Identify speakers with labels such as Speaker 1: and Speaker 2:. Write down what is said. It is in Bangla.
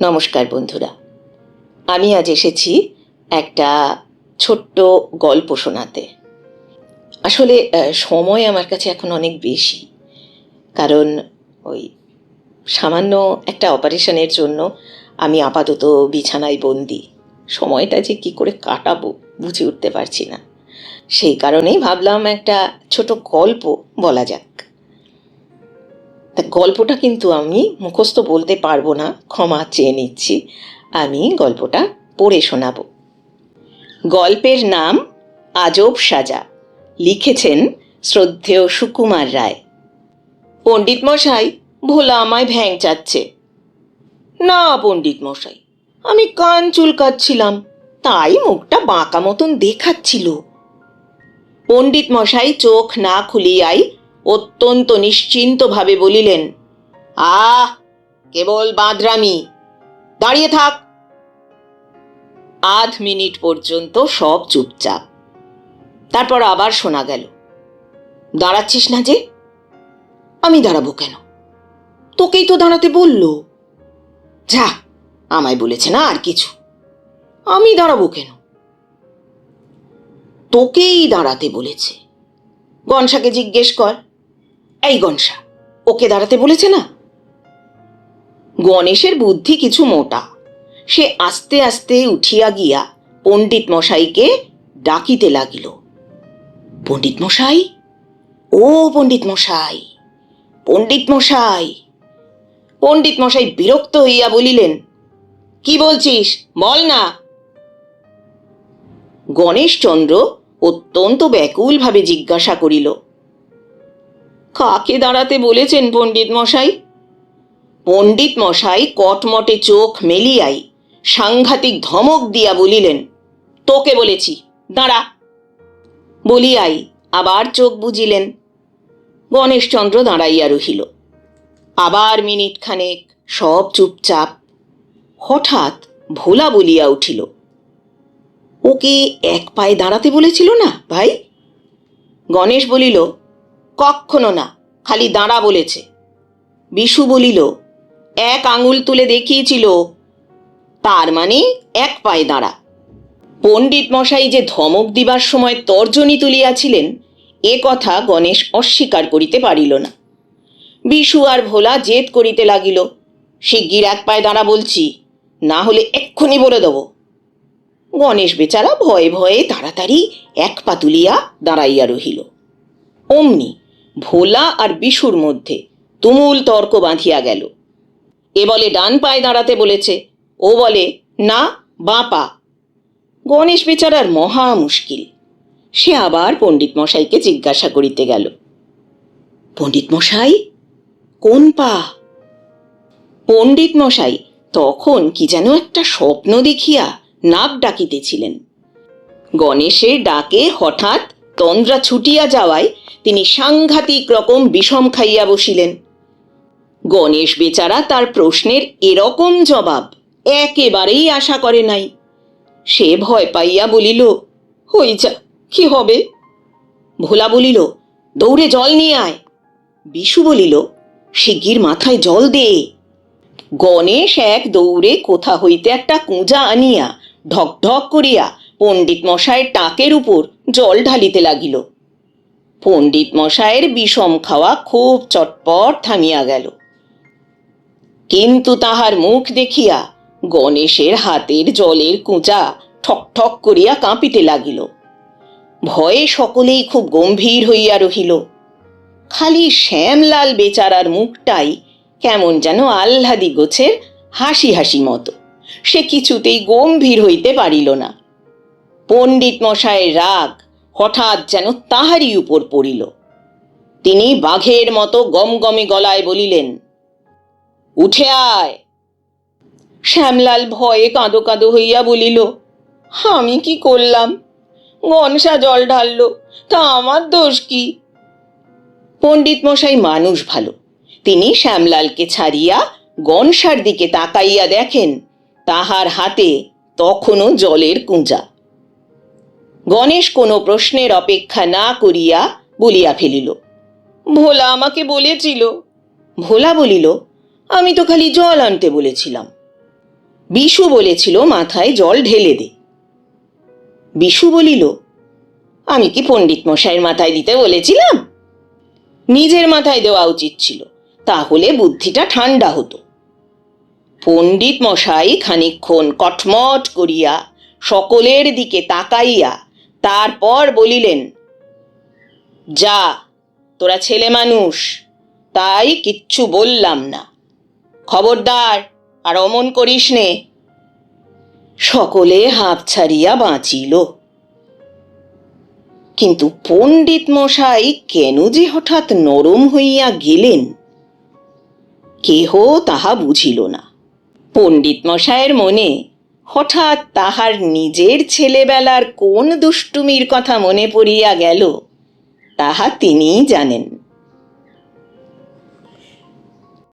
Speaker 1: নমস্কার বন্ধুরা। আমি আজ এসেছি একটা ছোট্ট গল্প শোনাতে। আসলে সময় আমার কাছে এখন অনেক বেশি। কারণ ওই সামান্য একটা অপারেশনের জন্য আমি আপাতত বিছানায় বন্দি। সময়টা যে কি করে কাটাবো বুঝে উঠতে পারছি না। সেই কারণেই ভাবলাম একটা ছোট গল্প বলা যাক। তা গল্পটা কিন্তু আমি মুখস্থ বলতে পারব না, ক্ষমা চেয়ে নিচ্ছি। আমি গল্পটা পড়ে শোনাবো। গল্পের নাম আজব সাজা। লিখেছেন শ্রদ্ধেয় সুকুমার রায়। পণ্ডিত মশাই, ভোলা আমায় ভ্যাং চাচ্ছে। না, পণ্ডিত মশাই, আমি কান চুলকাচ্ছিলাম, তাই মুখটা বাঁকা মতন দেখাচ্ছিল। পণ্ডিত মশাই চোখ না খুলিয়াই অত্যন্ত নিশ্চিন্তভাবে বলিলেন, আহ, কেবল বাঁদরামি। দাঁড়িয়ে থাক। আধ মিনিট পর্যন্ত সব চুপচাপ। তারপর আবার শোনা গেল, দাঁড়াচ্ছিস না যে? আমি দাঁড়াবো কেন? তোকেই তো দাঁড়াতে বলল। যা, আমায় বলেছে না আর কিছু। আমি দাঁড়াবো কেন? তোকেই দাঁড়াতে বলেছে। গনসাকে জিজ্ঞেস কর। এই গনসা, ওকে দাঁড়াতে বলেছে না? গণেশের বুদ্ধি কিছু মোটা। সে আস্তে আস্তে উঠিয়া গিয়া পণ্ডিত মশাইকে ডাকিতে লাগিল। পণ্ডিত মশাই? ও পণ্ডিত মশাই পণ্ডিত মশাই! পণ্ডিত মশাই বিরক্ত হইয়া বলিলেন, কি বলছিস? বল না! গণেশচন্দ্র অত্যন্ত ব্যাকুলভাবে জিজ্ঞাসা করিল কাকে দাঁড়াতে বলেছেন পণ্ডিত মশাই? পণ্ডিত মশাই কটমটে চোখ মেলিয়াই সাংঘাতিক ধমক দিয়া বলিলেন, তোকে বলেছি, দাঁড়া। বলিয়াই আবার চোখ বুজিলেন। গণেশচন্দ্র দাঁড়াইয়া রহিল। আবার মিনিট খানেক সব চুপচাপ। হঠাৎ ভোলা বলিয়া উঠিল, ওকে এক পায়ে দাঁড়াতে বলেছিল না ভাই? গণেশ বলিল কক্ষনো না, খালি দাঁড়া বলেছে। বিশু বলিল, এক আঙুল তুলে দেখিয়েছিল, তার মানে এক পায়ে দাঁড়া। পণ্ডিত মশাই যে ধমক দিবার সময় তর্জনী তুলিয়াছিলেন, এ কথা গণেশ অস্বীকার করিতে পারিল না। বিশু আর ভোলা জেদ করিতে লাগিল শিগগির এক পায়ে দাঁড়া বলছি, না হলে এক্ষুনি বলে দেব। গণেশ বেচারা ভয়ে ভয়ে তাড়াতাড়ি এক পা তুলিয়া দাঁড়াইয়া রহিল। অমনি ভোলা আর বিশুর মধ্যে তুমুল তর্ক বাঁধিয়া গেল। এ বলে ডান পায়ে দাঁড়াতে বলেছে, ও বলে, না, বাঁ পা। গণেশ বেচারার মহা মুশকিল। সে আবার পণ্ডিত মশাইকে জিজ্ঞাসা করিতে গেল, পণ্ডিত মশাই, কোন পা? পণ্ডিত মশাই তখন কি যেন একটা স্বপ্ন দেখিয়া নাক ডাকিতেছিলেন। গণেশের ডাকে হঠাৎ তন্দ্রা ছুটিয়া যাওয়ায় তিনি সাংঘাতিক রকম বিষম খাইয়া বসিলেন। গণেশ বেচারা তার প্রশ্নের এরকম জবাব একেবারেই আশা করে নাই। সে ভয় পাইয়া বলিল হই যা, কি হবে? ভোলা বলিল, দৌড়ে জল নিয়ে আয়। বিশু বলিল, শিগগির মাথায় জল দে। গণেশ এক দৌড়ে কোথা হইতে একটা কুঁজা আনিয়া ঢক ঢক করিয়া পণ্ডিত মশায়ের টাকের উপর জল ঢালিতে লাগিল। পণ্ডিত মশায়ের বিষম খাওয়া খুব চটপট থামিয়া গেল। কিন্তু তাহার মুখ দেখিয়া গণেশের হাতের জলের কুঁচা ঠক ঠক করিয়া কাঁপিতে লাগিল। ভয়ে সকলেই খুব গম্ভীর হইয়া রহিল। খালি শ্যামলাল বেচারার মুখটাই কেমন যেন আহ্লাদি গোছের হাসি হাসি মতো। সে কিছুতেই গম্ভীর হইতে পারিল না। পণ্ডিত মশায়ের রাগ হঠাৎ যেন তাহারই উপর পড়িল। তিনি বাঘের মতো গমগমে গলায় বলিলেন, উঠে আয়। শ্যামলাল ভয়ে কাঁদো কাঁদো হইয়া বলিল, আমি কি করলাম? গনসা জল ঢাললো, তা আমার দোষ কি? পণ্ডিত মশাই মানুষ ভালো। তিনি শ্যামলালকে ছাড়িয়া গনসার দিকে তাকাইয়া দেখেন, তাহার হাতে তখনও জলের কুঁজা। গণেশ কোনো প্রশ্নের অপেক্ষা না করিয়া বলিয়া ফেলিল, ভোলা আমাকে বলেছিল। ভোলা বলিল, আমি তো খালি জল আনতে বলেছিলাম। বিশু বলেছিল মাথায় জল ঢেলে দে। বিশু বলিল, আমি কি পণ্ডিত মশাইয়ের মাথায় দিতে বলেছিলাম? নিজের মাথায় দেওয়া উচিত ছিল, তাহলে বুদ্ধিটা ঠান্ডা হতো। পণ্ডিত মশাই খানিকক্ষণ কটমট করিয়া সকলের দিকে তাকাইয়া তারপর বলিলেন, যা, তোরা ছেলে মানুষ, তাই কিচ্ছু বললাম না। খবরদার, আর অমন করিস নে। সকলে হাঁপ ছাড়িয়া বাঁচিল। কিন্তু পণ্ডিত মশাই কেন যে হঠাৎ নরম হইয়া গেলেন, কেহ তাহা বুঝিল না। পণ্ডিত মশায়ের মনে হঠাৎ তাহার নিজের ছেলেবেলার কোন দুষ্টুমির কথা মনে পড়িয়া গেল তাহা তিনিই জানেন।